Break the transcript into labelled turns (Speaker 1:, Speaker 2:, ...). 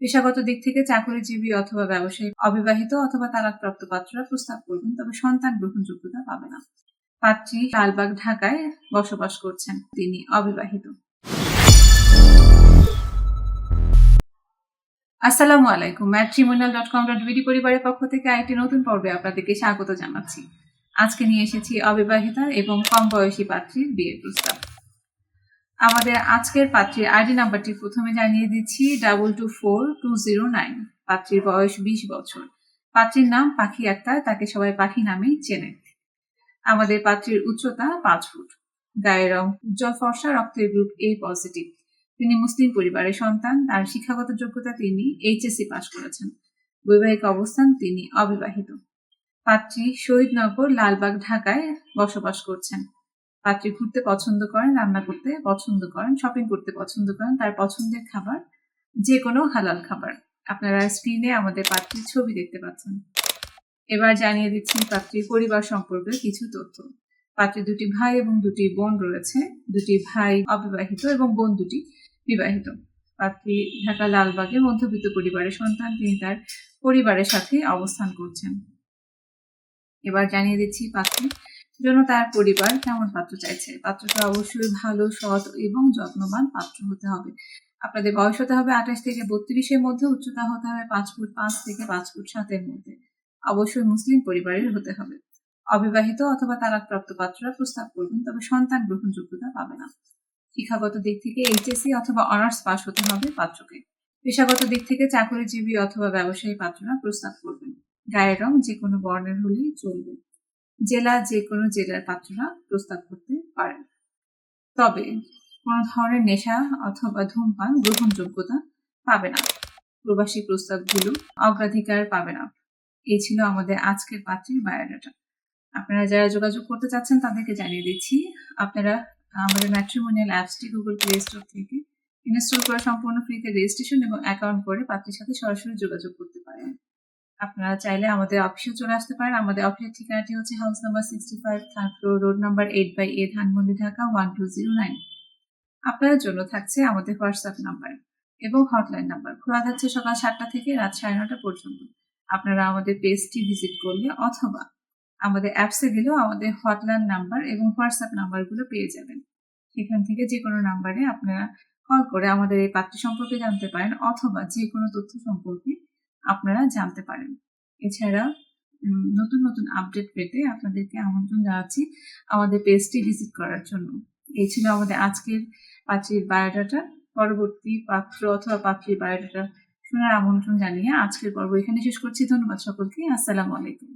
Speaker 1: পেশাগত দিক থেকে চাকরিজীবী অথবা ব্যবসায়ী অবিবাহিত অথবা তালাকপ্রাপ্ত পাত্ররা প্রস্তাব করবেন, তবে সন্তান গ্রহণযোগ্যতা পাবে না। পাত্রী লালবাগ, ঢাকায় বসবাস করছেন তিনি, অবিবাহিত। আসসালামু আলাইকুম। Matrimonial dot com dot BD পরিবারের পক্ষ থেকে আরেকটি নতুন পর্বে আপনাদেরকে স্বাগত জানাচ্ছি। আজকে নিয়ে এসেছি অবিবাহিতা এবং কম বয়সী পাত্রীর বিয়ের প্রস্তাব। আমাদের আজকের পাত্রীর আইডি নাম্বারটি প্রথমে জানিয়ে দিচ্ছি double two four two zero nine পাত্রীর বয়স বিশ বছর। পাত্রীর নাম পাখি আক্তার, তাকে সবাই পাখি নামেই চেনে। আমাদের পাত্রীর উচ্চতা পাঁচ ফুট। গায়ের রং উজ্জ্বল, ফর্সা, রক্তের গ্রুপ এ পজিটিভ তিনি মুসলিম পরিবারের সন্তান, তার শিক্ষাগত যোগ্যতা তিনি এইচএসসি পাশ করেছেন। বৈবাহিক অবস্থান তিনি অবিবাহিত। পাত্রী শহীদনগর, লালবাগ, ঢাকায় বসবাস করছেন। পাত্রী ঘুরতে পছন্দ করেন, রান্না করতে পছন্দ করেন শপিং করতে পছন্দ করেন, তার পছন্দের খাবার যে কোনো হালাল খাবার। আপনারা স্ক্রিনে আমাদের পাত্রীর ছবি দেখতে পাচ্ছেন। এবার জানিয়ে দিচ্ছি পাত্রীর পরিবার সম্পর্কে কিছু তথ্য। পাত্রীর দুটি ভাই এবং দুটি বোন রয়েছে। দুটি ভাই অবিবাহিত এবং বোন দুটি বিবাহিত। পাত্রী ঢাকা লালবাগে মধ্যবিত্ত পরিবারের সন্তান, তিনি তার পরিবারের সাথে অবস্থান করছেন। এবার জানিয়ে দিচ্ছি পাত্রীর জন্য তার পরিবার কেমন পাত্র চাইছে? পাত্রটা অবশ্যই ভালো, সৎ এবং যত্নবান পাত্র হতে হবে। আপনাদের বয়স হতে হবে আঠাশ থেকে বত্রিশের মধ্যে, উচ্চতা হতে হবে পাঁচ ফুট পাঁচ থেকে পাঁচ ফুট সাতের মধ্যে। অবশ্যই মুসলিম পরিবারের হতে হবে। অবিবাহিত অথবা তালাকপ্রাপ্ত পাত্ররা প্রস্তাব করবেন, তবে সন্তান গ্রহণযোগ্যতা পাবে না। শিক্ষাগত দিক থেকে এইচএসসি অথবা অনার্স পাস হতে হবে পাত্রকে। পেশাগত দিক থেকে চাকরিজীবী অথবা ব্যবসায়ী পাত্ররা প্রস্তাব করবেন। গায়ের রং যে কোনো বর্ণের হলেই চলবে। জেলা যে কোনো জেলার পাত্ররা প্রস্তাব করতে পারেন। তবে কোনো ধরনের নেশা অথবা ধূমপান গ্রহণযোগ্যতা পাবে না। প্রবাসী প্রস্তাবগুলো অগ্রাধিকার পাবে না। এই ছিল আমাদের আজকের পাত্রীর বায়োডাটা আপনারা যারা যোগাযোগ করতে চাচ্ছেন তাদেরকে জানিয়ে দিচ্ছি, আপনারা আমাদের ম্যাট্রিমোনিয়াল অ্যাপসটি গুগল প্লে স্টোর থেকে ইনস্টল করে সম্পূর্ণ ফ্রিতে রেজিস্ট্রেশন এবং অ্যাকাউন্ট করে পাত্রীর সাথে সরাসরি যোগাযোগ করতে পারেন। আপনারা চাইলে আমাদের অফিসে চলে আসতে পারেন। আমাদের অফিসের ঠিকানাটি হচ্ছে house number sixty five third floor road number eight by A Dhanmondi, Dhaka one two zero nine আপনাদের জন্য থাকছে আমাদের হোয়াটসঅ্যাপ নাম্বার এবং হটলাইন নাম্বার খোলা থাকছে সকাল সাতটা থেকে রাত সাড়ে নটা পর্যন্ত। আপনারা আমাদের পেজটি ভিজিট করলে অথবা আমাদের অ্যাপসে গেলেও আমাদের হটলাইন নাম্বার এবং হোয়াটসঅ্যাপ নাম্বারগুলো পেয়ে যাবেন। সেখান থেকে যে কোনো নাম্বারে আপনারা কল করে আমাদের এই পাত্র সম্পর্কে জানতে পারেন অথবা যে কোনো তথ্য সম্পর্কে আপনারা জানতে পারেন। এছাড়া নতুন নতুন আপডেট পেতে আপনাদেরকে আমন্ত্রণ জানাচ্ছি আমাদের পেজটি ভিজিট করার জন্য। এই ছিল আমাদের আজকের পাত্রীর বায়োডাটা পরবর্তী পাত্র অথবা পাত্রীর বায়োডাটা শোনার আমন্ত্রণ জানিয়ে আজকের পর্ব এখানে শেষ করছি। ধন্যবাদ সকলকে। আসসালামু আলাইকুম।